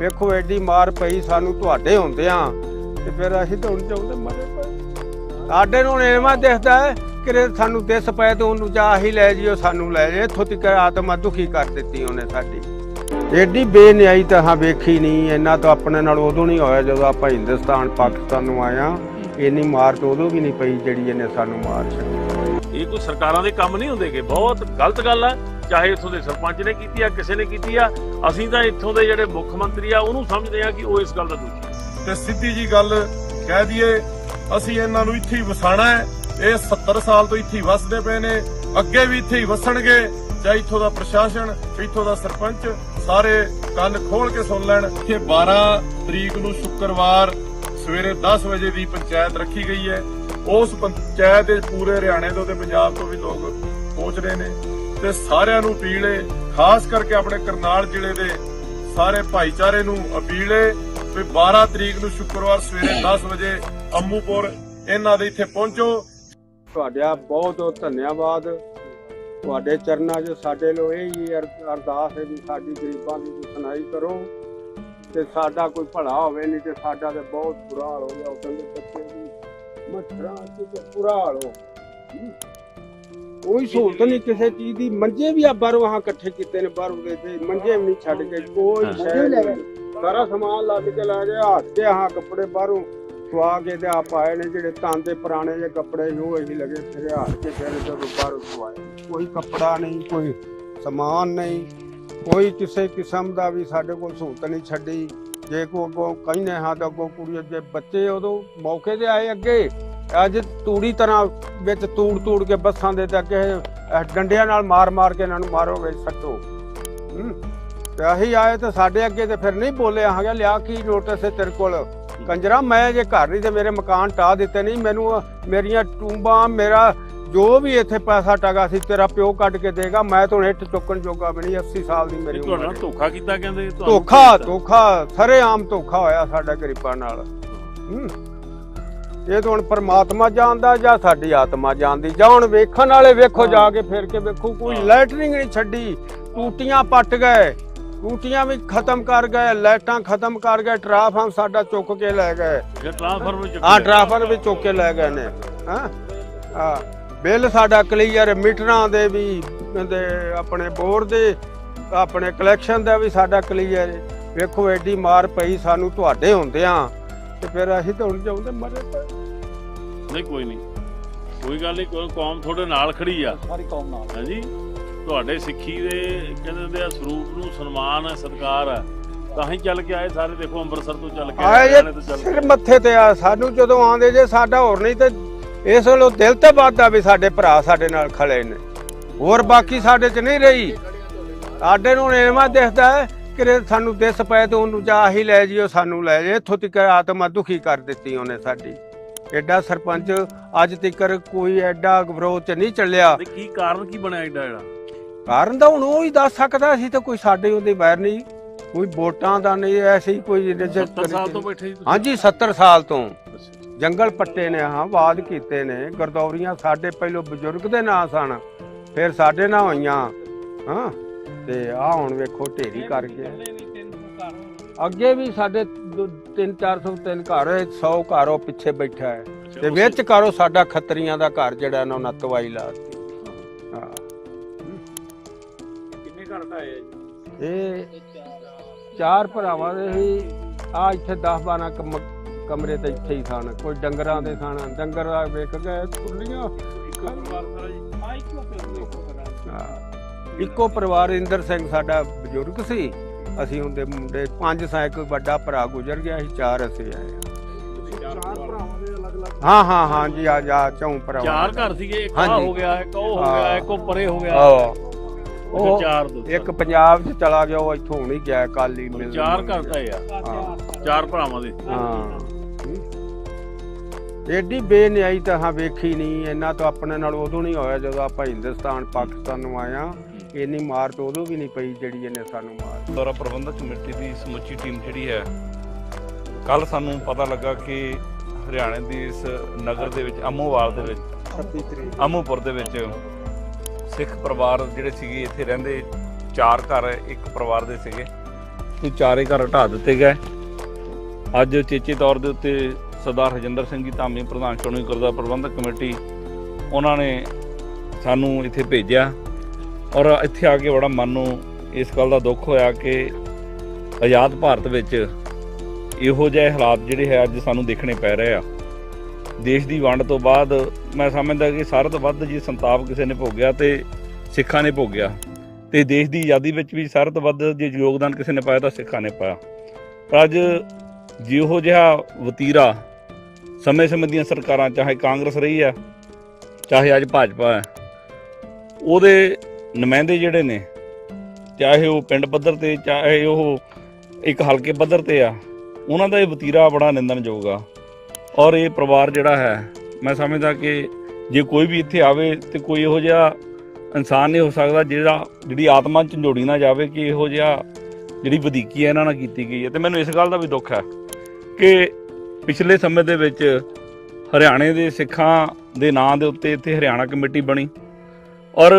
ਵੇਖੋ ਐਡੀ ਮਾਰ ਪਈ ਸਾਨੂੰ ਤੁਹਾਡੇ ਹੁੰਦਿਆਂ ਤੇ ਫਿਰ ਅਸੀਂ ਤਾਂ ਹੁਣ ਚਾਹੁੰਦੇ ਮਰੇ ਪਏ। ਸਾਡੇ ਨੂੰ ਐਵੇਂ ਦਿਖਦਾ ਹੈ ਕਿ ਸਾਨੂੰ ਦਿਸ ਪਏ ਤੇ ਉਹਨੂੰ ਜਾ ਹੀ ਲੈ ਜਿਓ, ਸਾਨੂੰ ਲੈ ਜੇ ਇੱਥੋਂ ਤੱਕ ਆਤਮਾ ਦੁਖੀ ਕਰ ਦਿੱਤੀ ਉਹਨੇ ਸਾਡੀ। ਐਡੀ ਬੇਨਿਆਈ ਤਾਂ ਹਾਂ ਵੇਖੀ ਨਹੀਂ, ਇੰਨਾ ਤਾਂ ਆਪਣੇ ਨਾਲ ਉਦੋਂ ਨਹੀਂ ਹੋਇਆ ਜਦੋਂ ਆਪਾਂ ਹਿੰਦੁਸਤਾਨ, ਪਾਕਿਸਤਾਨ ਨੂੰ ਆਇਆ ਇੰਨੀ ਮਾਰ ਤਾਂ ਉਦੋਂ ਵੀ ਨਹੀਂ ਪਈ ਜਿਹੜੀ ਇਹਨੇ ਸਾਨੂੰ ਮਾਰ ਛੱਡੀ। ਕੋਈ ਸਰਕਾਰਾਂ ਦੇ ਕੰਮ ਨਹੀਂ ਹੁੰਦੇਗੇ। ਬਹੁਤ ਗਲਤ ਗੱਲ ਹੈ ਚਾਹੇ ਇੱਥੋਂ ਦੇ ਸਰਪੰਚ ਨੇ ਕੀਤੀ ਆ, ਕਿਸੇ ਨੇ ਕੀਤੀ ਆ, ਅਸੀਂ ਤਾਂ ਇੱਥੋਂ ਦੇ ਜਿਹੜੇ ਮੁੱਖ ਮੰਤਰੀ ਆ, ਉਹਨੂੰ ਸਮਝਦੇ ਆ ਕਿ ਉਹ ਇਸ ਗੱਲ ਦਾ ਦੋਸ਼ੀ ਹੈ ਤੇ ਸਿੱਧੀ ਜੀ ਗੱਲ ਕਹਿ ਦਈਏ, ਅਸੀਂ ਇਹਨਾਂ ਨੂੰ ਇੱਥੇ ਹੀ ਵਸਾਣਾ ਹੈ। ਇਹ 70 ਸਾਲ ਤੋਂ ਇੱਥੇ ਵਸਦੇ ਪਏ ਨੇ। ਅੱਗੇ ਵੀ ਇੱਥੇ ਹੀ ਵਸਣਗੇ। ਚਾਹੇ ਇੱਥੋਂ ਦਾ ਪ੍ਰਸ਼ਾਸਨ, ਇੱਥੋਂ ਦਾ ਸਰਪੰਚ, ਸਾਰੇ ਕੰਨ ਖੋਲ ਕੇ ਸੁਣ ਲੈਣ ਕਿ 12 ਤਰੀਕ ਨੂੰ ਸ਼ੁੱਕਰਵਾਰ ਸਵੇਰੇ 10 ਵਜੇ ਦੀ ਪੰਚਾਇਤ ਰੱਖੀ ਗਈ ਹੈ। ਉਸ ਪੰਚਾਇਤ ਦੇ ਪੂਰੇ ਹਰਿਆਣੇ ਤੋਂ ਤੇ ਪੰਜਾਬ ਤੋਂ ਵੀ ਲੋਕ ਪਹੁੰਚ ਰਹੇ ਨੇ ਤੇ ਸਾਰਿਆਂ ਨੂੰ ਅਪੀਲ ਹੈ ਖਾਸ ਕਰਕੇ ਆਪਣੇ ਕਰਨਾਲ ਜ਼ਿਲ੍ਹੇ ਦੇ ਸਾਰੇ ਭਾਈਚਾਰੇ ਨੂੰ ਅਪੀਲ ਹੈ ਵੀ 12 ਤਰੀਕ ਨੂੰ ਸ਼ੁੱਕਰਵਾਰ ਸਵੇਰੇ 10 ਵਜੇ ਅੰਮੂਪੁਰ ਇਹਨਾਂ ਦੇ ਇੱਥੇ ਪਹੁੰਚੋ। ਤੁਹਾਡਾ ਬਹੁਤ ਬਹੁਤ ਧੰਨਵਾਦ। ਤੁਹਾਡੇ ਚਰਨਾਂ 'ਚ ਸਾਡੇ ਲੋ ਇਹ ਹੀ ਅਰਦਾਸ ਹੈ ਵੀ ਸਾਡੀ ਗਰੀਬਾਂ ਦੀ ਸੁਣਾਈ ਕਰੋ ਤੇ ਸਾਡਾ ਕੋਈ ਭਲਾ ਹੋਵੇ ਨਹੀਂ ਤੇ ਸਾਡਾ ਤੇ ਬਹੁਤ ਬੁਰਾ ਹਾਲ ਹੋ ਗਿਆ। ਉਹ ਕਹਿੰਦੇ ਵੀ 'ਚ ਤੇ ਬੁਰਾ ਹਾਲ। ਕੋਈ ਸਹੂਲਤ ਨਹੀਂ ਕਿਸੇ ਚੀਜ਼ ਦੀ। ਮੰਜੇ ਵੀ ਆ ਬਾਹਰੋਂ ਹਾਂ ਇਕੱਠੇ ਕੀਤੇ ਨੇ ਬਾਹਰੋਂ ਦੇ ਤੇ ਮੰਜੇ ਵੀ ਨਹੀਂ ਛੱਡ ਕੇ ਕੋਈ ਸ਼ੈ ਸਾਰਾ ਸਮਾਨ ਲੱਦ ਕੇ ਲੈ ਗਏ ਹੱਥ ਤੇ ਹਾਂ ਕੱਪੜੇ ਬਾਹਰੋਂ ਸਵਾ ਕੇ ਤੇ ਆ ਪਾਏ ਨੇ ਜਿਹੜੇ ਤਾਂਦੇ ਪੁਰਾਣੇ ਜਿਹੇ ਕੱਪੜੇ ਉਹ ਅਸੀਂ ਲਗੇ ਫਿਰੇ ਹੱਥ ਕੇ ਫਿਰ ਜਦੋਂ ਬਾਹਰੋਂ ਸਵਾਏ ਕੋਈ ਕੱਪੜਾ ਨਹੀਂ ਕੋਈ ਸਮਾਨ ਨਹੀਂ। ਕੋਈ ਕਿਸੇ ਕਿਸਮ ਦਾ ਵੀ ਸਾਡੇ ਕੋਲ ਸਹੂਲਤ ਨਹੀਂ ਛੱਡੀ। ਜੇ ਕੋ ਅੱਗੋਂ ਕਹਿੰਦੇ ਹਾਂ ਤਾਂ ਅੱਗੋਂ ਕੁੜੀ ਦੇ ਬੱਚੇ ਉਦੋਂ ਮੌਕੇ ਤੇ ਆਏ ਅੱਗੇ। ਅੱਜ ਤੂੜੀ ਤਰ੍ਹਾਂ ਵਿੱਚ ਤੂੜ ਤੂੜ ਕੇ ਬੱਸਾਂ ਦੇ ਤੇ ਅੱਗੇ ਡੰਡਿਆਂ ਨਾਲ ਮਾਰ ਮਾਰ ਕੇ ਇਹਨਾਂ ਨੂੰ ਮਾਰੋਗੇ ਸੱਟੋ। ਤੇ ਅਸੀਂ ਆਏ ਤੇ ਸਾਡੇ ਅੱਗੇ ਤੇ ਫਿਰ ਨਹੀਂ ਬੋਲਿਆ ਆ ਲਿਆ ਕੀ ਨੋਟਿਸ ਹੈ ਤੇਰੇ ਕੋਲ? ਕੰਜਰਾ, ਮੈਂ ਜੇ ਘਰ ਨਹੀਂ ਤੇ ਮੇਰੇ ਮਕਾਨ ਢਾ ਦਿੱਤੇ ਨਹੀਂ, ਮੈਨੂੰ ਮੇਰੀਆਂ ਟੂੰਬਾਂ, ਮੇਰਾ ਜੋ ਵੀ ਇੱਥੇ ਪੈਸਾ ਟਗਾ ਸੀ ਤੇਰਾ ਪਿਓ ਕੱਢ ਕੇ ਦੇਗਾ ਮੈਂ ਤਾਂ ਇੱਟ ਚੁੱਕਣ ਜੋਗਾ ਵੀ ਨਹੀਂ 80 ਸਾਲ ਦੀ ਮੇਰੀ ਉਮਰ ਤੁਹਾਡਾ ਹੈ। ਧੋਖਾ ਕੀਤਾ ਕਹਿੰਦੇ ਤੁਹਾਨੂੰ ਧੋਖਾ ਧੋਖਾ ਸਰੇਆਮ ਧੋਖਾ ਹੋਇਆ ਸਾਡਾ ਗਰੀਬਾਂ ਨਾਲ। ਹੂੰ। ਇਹ ਤਾਂ ਹੁਣ ਪਰਮਾਤਮਾ ਜਾਣਦਾ ਜਾਂ ਸਾਡੀ ਆਤਮਾ ਜਾਣਦੀ। ਜਾਂ ਹੁਣ ਵੇਖਣ ਵਾਲੇ ਵੇਖੋ ਜਾ ਕੇ ਫਿਰ ਕੇ ਵੇਖੋ ਕੋਈ ਲੈਟਰਿੰਗ ਨਹੀਂ ਛੱਡੀ। ਟੂਟੀਆਂ ਪੱਟ ਗਏ ਟੂਟੀਆਂ ਵੀ ਖਤਮ ਕਰ ਗਏ ਲਾਈਟਾਂ ਖਤਮ ਕਰ ਗਏ ਟਰਾਫਾਰਮ ਸਾਡਾ ਚੁੱਕ ਕੇ ਲੈ ਗਏ। ਜੇ ਟ੍ਰਾਂਸਫਰ ਵਿੱਚ ਆ ਟਰਾਫਾਰ ਵੀ ਚੁੱਕ ਕੇ ਲੈ ਗਏ ਨੇ। ਹਾਂ। ਆ ਬਿੱਲ ਸਾਡਾ ਕਲੀਅਰ ਮੀਟਰਾਂ ਦੇ ਵੀ ਦੇ ਆਪਣੇ ਬੋਰਡ ਦੇ ਆਪਣੇ ਕਲੈਕਸ਼ਨ ਦਾ ਵੀ ਸਾਡਾ ਕਲੀਅਰ ਵੇਖੋ ਐਡੀ ਮਾਰ ਪਈ ਸਾਨੂੰ ਤੁਹਾਡੇ ਹੁੰਦਿਆਂ ਤੇ ਫਿਰ ਅਸੀਂ ਤਾਂ ਹੁਣ ਚਾਹੁੰਦੇ ਮਰੇ ਨਹੀਂ ਕੋਈ ਨਹੀਂ। ਕੋਈ ਗੱਲ ਨਹੀਂ ਕੋਈ ਕੌਮ ਤੁਹਾਡੇ ਨਾਲ ਖੜੀ ਆ। ਸਾਰੀ ਕੌਮ ਨਾਲ। ਹਾਂਜੀ? ਤੁਹਾਡੇ ਸਿੱਖੀ ਦੇ ਕਹਿੰਦੇ ਹੁੰਦੇ ਆ ਸਰੂਪ ਨੂੰ ਸਨਮਾਨ ਹੈ ਸਤਿਕਾਰ ਹੈ ਤਾਂ ਹੀ ਚੱਲ ਕੇ ਆਏ ਸਾਰੇ ਦੇਖੋ ਅੰਮ੍ਰਿਤਸਰ ਤੋਂ ਚੱਲ ਕੇ ਆਏ ਸਿਰ ਕੇ ਮੱਥੇ ਤੇ ਆ ਸਾਨੂੰ ਜਦੋਂ ਆਉਂਦੇ ਜੇ ਸਾਡਾ ਹੋਰ ਨਹੀਂ ਤੇ ਇਸ ਵੇਲੇ ਦਿਲ ਤੇ ਵੱਧਦਾ ਵੀ ਸਾਡੇ ਭਰਾ ਸਾਡੇ ਨਾਲ ਖੜੇ ਨੇ। ਹੋਰ ਬਾਕੀ ਸਾਡੇ 'ਚ ਨਹੀਂ ਰਹੀ। ਸਾਡੇ ਨੂੰ ਐਵੇਂ ਦਿਖਦਾ ਹੈ ਕਿ ਸਾਨੂੰ ਦਿਸ ਪਏ ਤੇ ਉਹਨੂੰ ਜਾ ਹੀ ਲੈ ਜਿਓ ਸਾਨੂੰ ਲੈ ਜੇ ਇੱਥੋਂ ਤੱਕ ਆਤਮਾ ਦੁਖੀ ਕਰ ਦਿੱਤੀ ਉਹਨੇ ਸਾਡੀ। ਐਡਾ ਸਰਪੰਚ ਅੱਜ ਤੱਕ ਕੋਈ ਐਡਾ ਵਿਰੋਧ ਚ ਨਹੀਂ ਚੱਲਿਆ। ਕੀ ਕਾਰਨ ਕੀ ਬਣਿਆ ਐਡਾ ਜਿਹੜਾ? ਕਾਰਨ ਤਾਂ ਹੁਣ ਉਹ ਹੀ ਦੱਸ ਸਕਦਾ ਸੀ ਤਾਂ ਕੋਈ ਸਾਡੇ ਉਹਦੇ ਬਾਹਰ ਨਹੀਂ। ਕੋਈ ਵੋਟਾਂ ਦਾ ਨਹੀਂ ਐਸੀ ਕੋਈ ਰਿਜੈਕਟ 70 ਸਾਲ ਤੋਂ ਬੈਠੇ ਸੀ ਤੁਸੀਂ? ਹਾਂਜੀ 70 ਸਾਲ ਤੋਂ। ਜੰਗਲ ਪੱਟੇ ਨੇ ਹਾਂ ਵਾਦ ਕੀਤੇ ਨੇ। ਗਰਦੌਰੀਆਂ ਸਾਡੇ ਪਹਿਲੋਂ ਬਜ਼ੁਰਗ ਦੇ ਨਾਂ ਸਨ ਫਿਰ ਸਾਡੇ ਨਾਂ ਹੋਈਆਂ। ਹਾਂ ਤੇ ਆ ਹੁਣ ਵੇਖੋ ਢੇਰੀ ਕਰ ਗਏ। ਅੱਗੇ ਵੀ ਸਾਡੇ 3 400 ਤਿੰਨ ਘਰ 100 ਘਰ ਉਹ ਪਿੱਛੇ ਬੈਠਾ ਹੈ। ਤੇ ਵਿੱਚ ਕਰੋ ਸਾਡਾ ਖੱਤਰੀਆਂ ਦਾ ਘਰ ਜਿਹੜਾ ਇਹਨਾਂ ਉਹਨਾਂ ਤਵਾਈ ਲਾਤੀ ਹਾਂ। ਕਿੰਨੇ ਘਰ ਢਾਏ ਆ ਇਹ ਚਾਰ ਭਰਾਵਾਂ ਦੇ ਹੀ ਆ ਇੱਥੇ 10 12 ਕਮਰੇ ਤੇ ਇੱਥੇ ਹੀ ਸਨ ਕੋਈ ਡੰਗਰਾਂ ਦੇ ਸਨ ਡੰਗਰ ਆ ਵਿਕ ਗਏ ਖੁੱਲੀਆਂ ਇੱਕੋ ਪਰਿਵਾਰ ਇੰਦਰ ਸਿੰਘ ਸਾਡਾ ਬਜ਼ੁਰਗ ਸੀ ਅਸੀਂ ਹੁੰਦੇ ਮੁੰਡੇ ਪੰਜ ਸਾਂ ਇੱਕ ਵੱਡਾ ਭਰਾ ਗੁਜ਼ਰ ਗਿਆ ਸੀ ਚਾਰ ਅਸੀਂ ਆਏ ਹਾਂ। ਹਾਂ ਹਾਂ ਜੀ ਆ ਜਾ ਚੌਂ ਭਰਾਵਾਂ ਚਾਰ ਘਰ ਸੀਗੇ ਇੱਕ ਆ। ਹੋ ਗਿਆ ਇੱਕ ਉਹ ਹੋ। ਗਿਆ ਇੱਕ ਉਹ ਪਰੇ ਹੋ ਗਿਆ। ਉਹ ਚਾਰ ਦੋ ਇੱਕ ਪੰਜਾਬ 'ਚ ਚਲਾ ਗਿਆ ਉਹ ਇੱਥੋਂ ਨਹੀਂ ਗਿਆ ਕਾਲੀ ਮਿਲ ਚਾਰ ਘਰ ਤਾਂ ਆ। ਚਾਰ ਭਰਾਵਾਂ ਦੇ ਹਾਂ ਐਡੀ ਬੇਨਿਆਈ ਤਾਂ ਹਾਂ ਵੇਖੀ ਨਹੀਂ ਇੰਨਾ ਤਾਂ ਆਪਣੇ ਨਾਲ ਉਦੋਂ ਨਹੀਂ ਹੋਇਆ ਜਦੋਂ ਆਪਾਂ ਹਿੰਦੁਸਤਾਨ ਪਾਕਿਸਤਾਨ ਨੂੰ ਆਇਆ ਇੰਨੀ ਮਾਰ ਤਾਂ ਉਦੋਂ ਵੀ ਨਹੀਂ ਪਈ ਜਿਹੜੀ ਇਹਨੇ ਸਾਨੂੰ ਮਾਰ ਦੌਰਾ ਪ੍ਰਬੰਧਕ ਕਮੇਟੀ ਦੀ ਸਮੁੱਚੀ ਟੀਮ ਜਿਹੜੀ ਹੈ ਕੱਲ ਸਾਨੂੰ ਪਤਾ ਲੱਗਾ ਕਿ ਹਰਿਆਣੇ ਦੀ ਇਸ ਨਗਰ ਦੇ ਵਿੱਚ ਅਮੋਵਾਲ ਦੇ ਵਿੱਚ 26 ਤਰੀਕ। ਅਮੋਪੁਰ ਦੇ ਵਿੱਚ ਸਿੱਖ ਪਰਿਵਾਰ ਜਿਹੜੇ ਸੀਗੇ ਇੱਥੇ ਰਹਿੰਦੇ ਚਾਰ ਘਰ ਇੱਕ ਪਰਿਵਾਰ ਦੇ ਸੀਗੇ। ਤੇ ਚਾਰੇ ਘਰ ਢਾ ਦਿੱਤੇ ਗਏ। ਅੱਜ ਚੇਚੇ ਤੌਰ ਦੇ ਉੱਤੇ ਸਰਦਾਰ ਹਰਜਿੰਦਰ ਸਿੰਘ ਜੀ ਧਾਮੀ ਪ੍ਰਧਾਨ ਸ਼੍ਰੋਮਣੀ ਗੁਰਦੁਆਰਾ ਪ੍ਰਬੰਧਕ ਕਮੇਟੀ, ਉਹਨਾਂ ਨੇ ਸਾਨੂੰ ਇੱਥੇ ਭੇਜਿਆ ਔਰ ਇੱਥੇ ਆ ਕੇ ਬੜਾ ਮਨ ਨੂੰ ਇਸ ਗੱਲ ਦਾ ਦੁੱਖ ਹੋਇਆ ਕਿ ਆਜ਼ਾਦ ਭਾਰਤ ਵਿੱਚ ਇਹੋ ਜਿਹੇ ਹਾਲਾਤ ਜਿਹੜੇ ਹੈ ਅੱਜ ਸਾਨੂੰ ਦੇਖਣੇ ਪੈ ਰਹੇ ਆ। ਦੇਸ਼ ਦੀ ਵੰਡ ਤੋਂ ਬਾਅਦ ਮੈਂ ਸਮਝਦਾ ਕਿ ਸਾਰਿਆਂ ਤੋਂ ਵੱਧ ਜੀ ਸੰਤਾਪ ਕਿਸੇ ਨੇ ਭੋਗਿਆ ਤੇ ਸਿੱਖਾਂ ਨੇ ਭੋਗਿਆ। ਤੇ ਦੇਸ਼ ਦੀ ਆਜ਼ਾਦੀ ਵਿੱਚ ਵੀ ਸਾਰਿਆਂ ਤੋਂ ਵੱਧ ਜੇ ਯੋਗਦਾਨ ਕਿਸੇ ਨੇ ਪਾਇਆ ਤਾਂ ਸਿੱਖਾਂ ਨੇ ਪਾਇਆ। ਪਰ ਅੱਜ ਜਿਹੋ ਜਿਹਾ ਵਤੀਰਾ ਸਮੇਂ-ਸਮੇਂ ਦੀਆਂ ਸਰਕਾਰਾਂ, ਚਾਹੇ ਕਾਂਗਰਸ ਰਹੀ ਆ ਚਾਹੇ ਅੱਜ ਭਾਜਪਾ ਹੈ, ਉਹਦੇ ਨੁਮਾਇੰਦੇ ਜਿਹੜੇ ਨੇ, ਚਾਹੇ ਉਹ ਪਿੰਡ ਪੱਧਰ ਤੇ, ਚਾਹੇ ਉਹ ਇੱਕ ਹਲਕੇ ਪੱਧਰ ਤੇ ਆ, ਉਹਨਾਂ ਦਾ ਇਹ ਵਤੀਰਾ ਬੜਾ ਨਿੰਦਣਯੋਗ ਆ। ਔਰ ਇਹ ਪਰਿਵਾਰ ਜਿਹੜਾ ਹੈ, ਮੈਂ ਸਮਝਦਾ ਕਿ ਜੇ ਕੋਈ ਵੀ ਇੱਥੇ ਆਵੇ ਤੇ ਕੋਈ ਇਹੋ ਜਿਹਾ ਇਨਸਾਨ ਨਹੀਂ ਹੋ ਸਕਦਾ ਜਿਹੜਾ, ਜਿਹੜੀ ਆਤਮਾ ਝੰਜੋੜੀ ਨਾ ਜਾਵੇ ਕਿ ਇਹੋ ਜਿਹਾ ਜਿਹੜੀ ਵਧੀਕੀ ਹੈ, ਇਹਨਾਂ ਨਾਲ ਕੀਤੀ ਗਈ ਹੈ। ਤੇ ਮੈਨੂੰ ਇਸ ਗੱਲ ਦਾ ਵੀ ਦੁੱਖ ਹੈ ਕਿ ਪਿਛਲੇ ਸਮੇਂ ਦੇ ਵਿੱਚ ਹਰਿਆਣੇ ਦੇ ਸਿੱਖਾਂ ਦੇ ਨਾਂ ਦੇ ਉੱਤੇ ਇੱਥੇ ਹਰਿਆਣਾ ਕਮੇਟੀ ਬਣੀ। ਔਰ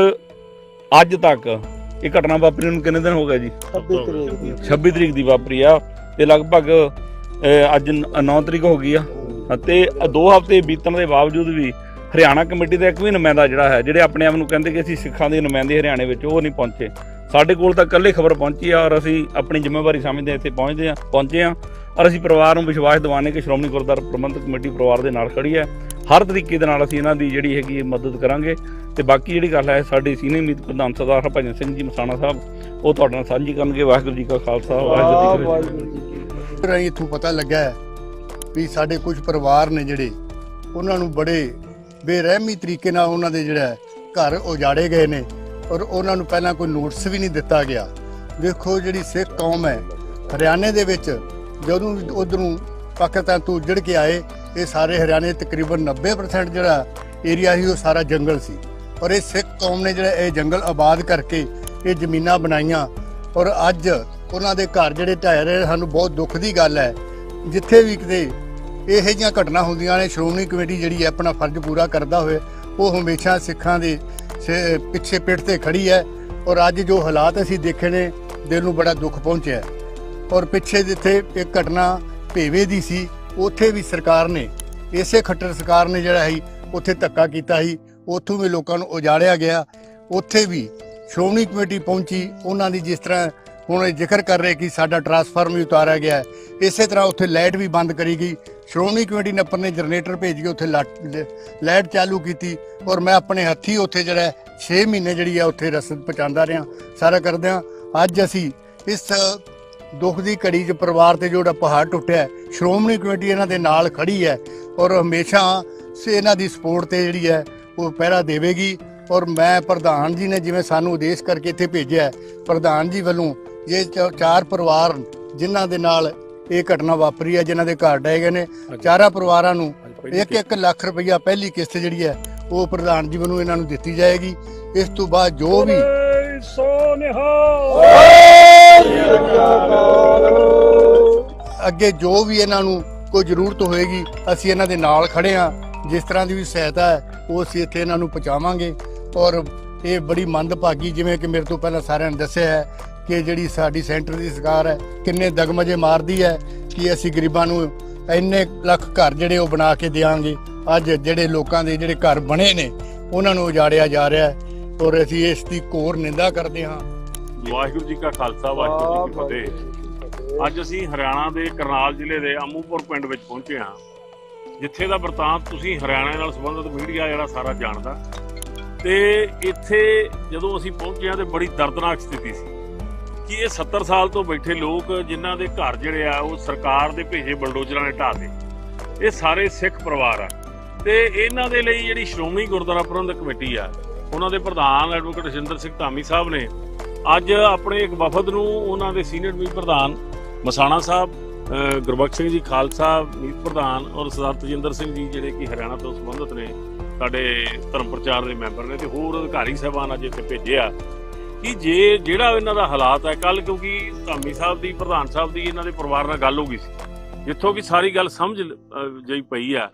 ਅੱਜ ਤੱਕ ਇਹ ਘਟਨਾ ਵਾਪਰੀ ਨੂੰ ਕਿੰਨੇ ਦਿਨ ਹੋ ਗਏ ਜੀ? 26 ਤਰੀਕ ਦੀ। ਵਾਪਰੀ ਆ ਤੇ ਲਗਭਗ ਅੱਜ 9 ਤਰੀਕ ਹੋ ਗਈ ਆ। ਅਤੇ ਦੋ ਹਫ਼ਤੇ ਬੀਤਣ ਦੇ ਬਾਵਜੂਦ ਵੀ ਹਰਿਆਣਾ ਕਮੇਟੀ ਦਾ ਇੱਕ ਵੀ ਨੁਮਾਇੰਦਾ ਜਿਹੜਾ ਹੈ ਜਿਹੜੇ ਆਪਣੇ ਆਪ ਨੂੰ ਕਹਿੰਦੇ ਕਿ ਅਸੀਂ ਸਿੱਖਾਂ ਦੇ ਨੁਮਾਇੰਦੇ ਹਰਿਆਣੇ ਵਿੱਚ ਉਹ ਨਹੀਂ ਪਹੁੰਚੇ। ਸਾਡੇ ਕੋਲ ਤਾਂ ਇਕੱਲੇ ਖਬਰ ਪਹੁੰਚੀ ਆ ਔਰ ਅਸੀਂ ਆਪਣੀ ਜ਼ਿੰਮੇਵਾਰੀ ਸਮਝਦੇ ਇੱਥੇ ਪਹੁੰਚਦੇ ਆ ਪਹੁੰਚੇ ਆ ਔਰ ਅਸੀਂ ਪਰਿਵਾਰ ਨੂੰ ਵਿਸ਼ਵਾਸ ਦਿਵਾਉਂਦੇ ਕਿ ਸ਼੍ਰੋਮਣੀ ਗੁਰਦੁਆਰਾ ਪ੍ਰਬੰਧਕ ਕਮੇਟੀ ਪਰਿਵਾਰ ਦੇ ਨਾਲ ਖੜੀ ਹੈ। ਹਰ ਤਰੀਕੇ ਦੇ ਨਾਲ ਅਸੀਂ ਇਹਨਾਂ ਦੀ ਜਿਹੜੀ ਹੈਗੀ ਹੈ ਮਦਦ ਕਰਾਂਗੇ। ਤੇ ਬਾਕੀ ਜਿਹੜੀ ਗੱਲ ਹੈ, ਸਾਡੇ ਸੀਨੀਅਰ ਮੀਤ ਪ੍ਰਧਾਨ ਸਰਦਾਰ ਹਰਭਜਨ ਸਿੰਘ ਜੀ ਮਸਾਣਾ ਸਾਹਿਬ, ਉਹ ਤੁਹਾਡੇ ਨਾਲ ਸਾਂਝੀ ਕਰਨਗੇ। ਵਾਹਿਗੁਰੂ ਜੀ ਕਾ ਖਾਲਸਾ, ਵਾਹਿਗੁਰੂ ਜੀ ਕੀ ਫਤਿਹ। ਰਾਹੀਂ ਇੱਥੋਂ ਪਤਾ ਲੱਗਾ ਹੈ ਵੀ ਸਾਡੇ ਕੁਝ ਪਰਿਵਾਰ ਨੇ ਜਿਹੜੇ, ਉਹਨਾਂ ਨੂੰ ਬੜੇ ਬੇਰਹਿਮੀ ਤਰੀਕੇ ਨਾਲ ਉਹਨਾਂ ਦੇ ਜਿਹੜਾ ਘਰ ਉਜਾੜੇ ਗਏ ਨੇ। ਔਰ ਉਹਨਾਂ ਨੂੰ ਪਹਿਲਾਂ ਕੋਈ ਨੋਟਿਸ ਵੀ ਨਹੀਂ ਦਿੱਤਾ ਗਿਆ। ਦੇਖੋ ਜਿਹੜੀ ਸਿੱਖ ਕੌਮ ਹੈ, ਹਰਿਆਣੇ ਦੇ ਵਿੱਚ ਜਦੋਂ ਉਧਰੋਂ ਪਾਕਿਸਤਾਨ ਤੋਂ ਉੱਜੜ ਕੇ ਆਏ, ਇਹ ਸਾਰੇ ਹਰਿਆਣੇ ਤਕਰੀਬਨ 90% ਜਿਹੜਾ ਏਰੀਆ ਸੀ, ਉਹ ਸਾਰਾ ਜੰਗਲ ਸੀ। ਔਰ ਇਹ ਸਿੱਖ ਕੌਮ ਨੇ ਜਿਹੜਾ ਇਹ ਜੰਗਲ ਆਬਾਦ ਕਰਕੇ ਇਹ ਜ਼ਮੀਨਾਂ ਬਣਾਈਆਂ। ਔਰ ਅੱਜ ਉਹਨਾਂ ਦੇ ਘਰ ਜਿਹੜੇ ਢਹਿ ਰਹੇ ਸਾਨੂੰ ਬਹੁਤ ਦੁੱਖ ਦੀ ਗੱਲ ਹੈ। ਜਿੱਥੇ ਵੀ ਕਿਤੇ ਇਹੋ ਜਿਹੀਆਂ ਘਟਨਾ ਹੁੰਦੀਆਂ ਨੇ, ਸ਼੍ਰੋਮਣੀ ਕਮੇਟੀ ਜਿਹੜੀ ਹੈ, ਆਪਣਾ ਫਰਜ਼ ਪੂਰਾ ਕਰਦਾ ਹੋਏ ਉਹ ਹਮੇਸ਼ਾ ਸਿੱਖਾਂ ਦੇ ਸੇ- ਪਿੱਛੇ ਪਿੱਠ ਤੇ ਖੜੀ ਹੈ। ਔਰ ਅੱਜ ਜੋ ਹਾਲਾਤ ਅਸੀਂ ਦੇਖੇ ਨੇ, ਦਿਲ ਨੂੰ ਬੜਾ ਦੁੱਖ ਪਹੁੰਚਿਆ ਔਰ ਪਿੱਛੇ ਜਿੱਥੇ ਇੱਕ ਘਟਨਾ ਭੇਵੇ ਦੀ ਸੀ, ਉੱਥੇ ਵੀ ਸਰਕਾਰ ਨੇ, ਇਸੇ ਖੱਟਰ ਸਰਕਾਰ ਨੇ ਜਿਹੜਾ ਸੀ, ਉੱਥੇ ਧੱਕਾ ਕੀਤਾ ਸੀ। ਉੱਥੋਂ ਵੀ ਲੋਕਾਂ ਨੂੰ ਉਜਾੜਿਆ ਗਿਆ। ਉੱਥੇ ਵੀ ਸ਼੍ਰੋਮਣੀ ਕਮੇਟੀ ਪਹੁੰਚੀ। ਉਹਨਾਂ ਦੀ ਜਿਸ ਤਰ੍ਹਾਂ ਹੁਣ ਇਹ ਜ਼ਿਕਰ ਕਰ ਰਹੇ ਕਿ ਸਾਡਾ ਟਰਾਂਸਫਾਰਮ ਵੀ ਉਤਾਰਿਆ ਗਿਆ ਇਸੇ ਤਰ੍ਹਾਂ ਉੱਥੇ ਲਾਈਟ ਵੀ ਬੰਦ ਕਰੀ ਗਈ। ਸ਼੍ਰੋਮਣੀ ਕਮੇਟੀ ਨੇ ਆਪਣੇ ਜਨਰੇਟਰ ਭੇਜ ਕੇ ਉੱਥੇ ਲਾਟ- ਲਾਈਟ ਚਾਲੂ ਕੀਤੀ। ਔਰ ਮੈਂ ਆਪਣੇ ਹੱਥੀ ਉੱਥੇ ਜਿਹੜਾ 6 ਮਹੀਨੇ ਜਿਹੜੀ ਆ ਉੱਥੇ ਰਸਦ ਪਹੁੰਚਾਉਂਦਾ ਰਿਹਾ। ਸਾਰਾ ਕਰਦਿਆਂ ਅੱਜ ਅਸੀਂ ਇਸ ਦੁੱਖ ਦੀ ਘੜੀ 'ਚ ਪਰਿਵਾਰ ਤੇ ਜਿਹੜਾ ਪਹਾੜ ਟੁੱਟਿਆ ਸ਼੍ਰੋਮਣੀ ਕਮੇਟੀ ਇਹਨਾਂ ਦੇ ਨਾਲ ਖੜੀ ਹੈ ਔਰ ਹਮੇਸ਼ਾ ਸੇ ਇਹਨਾਂ ਦੀ ਸਪੋਰਟ ਤੇ ਜਿਹੜੀ ਹੈ ਉਹ ਪਹਿਰਾ ਦੇਵੇਗੀ ਔਰ ਮੈਂ ਪ੍ਰਧਾਨ ਜੀ ਨੇ ਜਿਵੇਂ ਸਾਨੂੰ ਉਦੇਸ਼ ਕਰਕੇ ਇੱਥੇ ਭੇਜਿਆ ਹੈ, ਪ੍ਰਧਾਨ ਜੀ ਵੱਲੋਂ ਇਹ ਚਾਰ ਪਰਿਵਾਰ ਜਿਨ੍ਹਾਂ ਦੇ ਨਾਲ ਇਹ ਘਟਨਾ ਵਾਪਰੀ ਹੈ ਜਿਨ੍ਹਾਂ ਦੇ ਘਰ ਡਏ ਗਏ ਨੇ ਚਾਰਾਂ ਪਰਿਵਾਰਾਂ ਨੂੰ 1-1 ਲੱਖ ਰੁਪਈਆ ਪਹਿਲੀ ਕਿਸ਼ਤ ਜਿਹੜੀ ਹੈ ਉਹ ਪ੍ਰਧਾਨ ਜੀ ਵੱਲੋਂ ਇਹਨਾਂ ਨੂੰ ਦਿੱਤੀ ਜਾਏਗੀ। ਇਸ ਤੋਂ ਬਾਅਦ ਜੋ ਵੀ ਅੱਗੇ ਜੋ ਵੀ ਇਹਨਾਂ ਨੂੰ ਕੋਈ ਜ਼ਰੂਰਤ ਹੋਏਗੀ, ਅਸੀਂ ਇਹਨਾਂ ਦੇ ਨਾਲ ਖੜੇ ਆ ਜਿਸ ਤਰ੍ਹਾਂ ਦੀ ਵੀ ਸਹਾਇਤਾ ਹੈ, ਉਹ ਅਸੀਂ ਇੱਥੇ ਇਹਨਾਂ ਨੂੰ ਪਹੁੰਚਾਵਾਂਗੇ। ਔਰ ਇਹ ਬੜੀ ਮੰਦਭਾਗੀ, ਜਿਵੇਂ ਕਿ ਮੇਰੇ ਤੋਂ ਪਹਿਲਾਂ ਸਾਰਿਆਂ ਨੇ ਦੱਸਿਆ ਹੈ ਕਿ ਜਿਹੜੀ ਸਾਡੀ ਸੈਂਟਰ ਦੀ ਸਰਕਾਰ ਹੈ, ਕਿੰਨੇ ਦਗਮਜੇ ਮਾਰਦੀ ਹੈ ਕਿ ਅਸੀਂ ਗਰੀਬਾਂ ਨੂੰ ਇੰਨੇ ਲੱਖ ਘਰ ਜਿਹੜੇ ਉਹ ਬਣਾ ਕੇ ਦੇਵਾਂਗੇ ਅੱਜ ਜਿਹੜੇ ਲੋਕਾਂ ਦੇ ਜਿਹੜੇ ਘਰ ਬਣੇ ਨੇ, ਉਹਨਾਂ ਨੂੰ ਉਜਾੜਿਆ ਜਾ ਰਿਹਾ ਹੈ। ਔਰ ਅਸੀਂ ਇਸ ਦੀ ਘੋਰ ਨਿੰਦਾ ਕਰਦੇ ਹਾਂ। ਵਾਹਿਗੁਰੂ ਜੀ ਕਾ ਖਾਲਸਾ ਵਾਹਿਗੁਰੂ ਜੀ ਕੀ ਫਤਿਹ। ਅੱਜ ਅਸੀਂ ਹਰਿਆਣਾ ਦੇ ਕਰਨਾਲ ਜ਼ਿਲ੍ਹੇ ਦੇ ਅਮੂਪੁਰ ਪਿੰਡ ਵਿੱਚ ਪਹੁੰਚੇ ਹਾਂ ਜਿੱਥੇ ਦਾ ਵਰਤਾਂਤ ਤੁਸੀਂ ਹਰਿਆਣਾ ਨਾਲ ਸੰਬੰਧਿਤ ਮੀਡੀਆ ਜਿਹੜਾ ਸਾਰਾ ਜਾਣਦਾ। ਤੇ ਇੱਥੇ ਜਦੋਂ ਅਸੀਂ ਪਹੁੰਚੇ ਹਾਂ ਤੇ ਬੜੀ ਦਰਦਨਾਕ ਸਥਿਤੀ ਸੀ ਕਿ ਇਹ 70 ਸਾਲ ਤੋਂ ਬੈਠੇ ਲੋਕ ਜਿਨ੍ਹਾਂ ਦੇ ਘਰ ਜਿਹੜੇ ਆ ਉਹ ਸਰਕਾਰ ਦੇ ਭੇਜੇ ਬਲਡੋਜ਼ਰਾਂ ਨੇ ਢਾਹ ਦਿੱਤੇ ਇਹ ਸਾਰੇ ਸਿੱਖ ਪਰਿਵਾਰ ਆ। ਤੇ ਇਹਨਾਂ ਦੇ ਲਈ ਜਿਹੜੀ ਸ਼੍ਰੋਮਣੀ ਗੁਰਦੁਆਰਾ ਪ੍ਰਬੰਧਕ ਕਮੇਟੀ ਆ ਉਹਨਾਂ ਦੇ ਪ੍ਰਧਾਨ ਐਡਵੋਕੇਟ ਰਜਿੰਦਰ ਸਿੰਘ ਧਾਮੀ ਸਾਹਿਬ ਨੇ ਅੱਜ ਆਪਣੇ ਇੱਕ ਵਫਦ ਨੂੰ ਉਹਨਾਂ ਦੇ ਸੀਨੀਅਰ ਮੀਤ ਪ੍ਰਧਾਨ ਮਸਾਣਾ ਸਾਹਿਬ ਅਹ ਗੁਰਬਖਸ਼ ਸਿੰਘ ਜੀ ਖਾਲਸਾ ਮੀਤ ਪ੍ਰਧਾਨ ਔਰ ਸਰਦਾਰ ਤਜਿੰਦਰ ਸਿੰਘ ਜੀ ਜਿਹੜੇ ਕਿ ਹਰਿਆਣਾ ਤੋਂ ਸੰਬੰਧਿਤ ਨੇ ਸਾਡੇ ਧਰਮ ਪ੍ਰਚਾਰ ਦੇ ਮੈਂਬਰ ਨੇ ਤੇ ਹੋਰ ਅਧਿਕਾਰੀ ਸਾਹਿਬਾਨ ਅੱਜ ਇੱਥੇ ਭੇਜਿਆ ਕਿ ਜੇ ਜਿਹੜਾ ਇਹਨਾਂ ਦਾ ਹਾਲਾਤ ਹੈ ਕੱਲ ਕਿਉਂਕਿ ਧਾਮੀ ਸਾਹਿਬ ਦੀ ਪ੍ਰਧਾਨ ਸਾਹਿਬ ਦੀ ਇਹਨਾਂ ਦੇ ਪਰਿਵਾਰ ਨਾਲ ਗੱਲ ਹੋ ਗਈ ਸੀ ਜਿੱਥੋਂ ਕਿ ਸਾਰੀ ਗੱਲ ਸਮਝ ਅਹ, ਜਈ ਪਈ ਆ